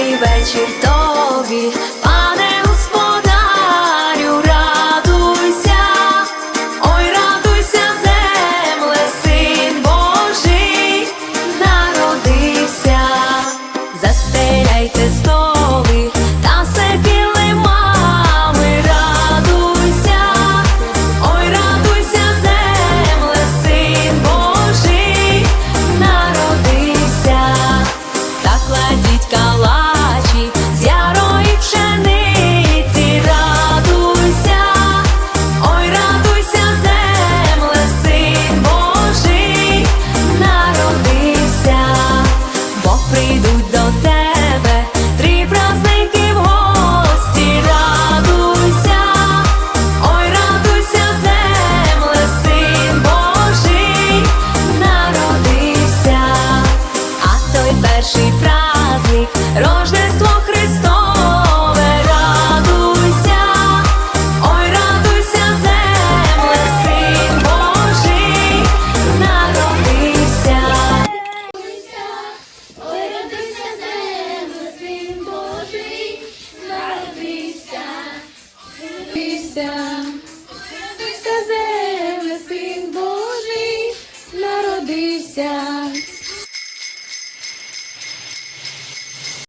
вечір тобі, Радуйся, радуйся, земле, син Божий, народився.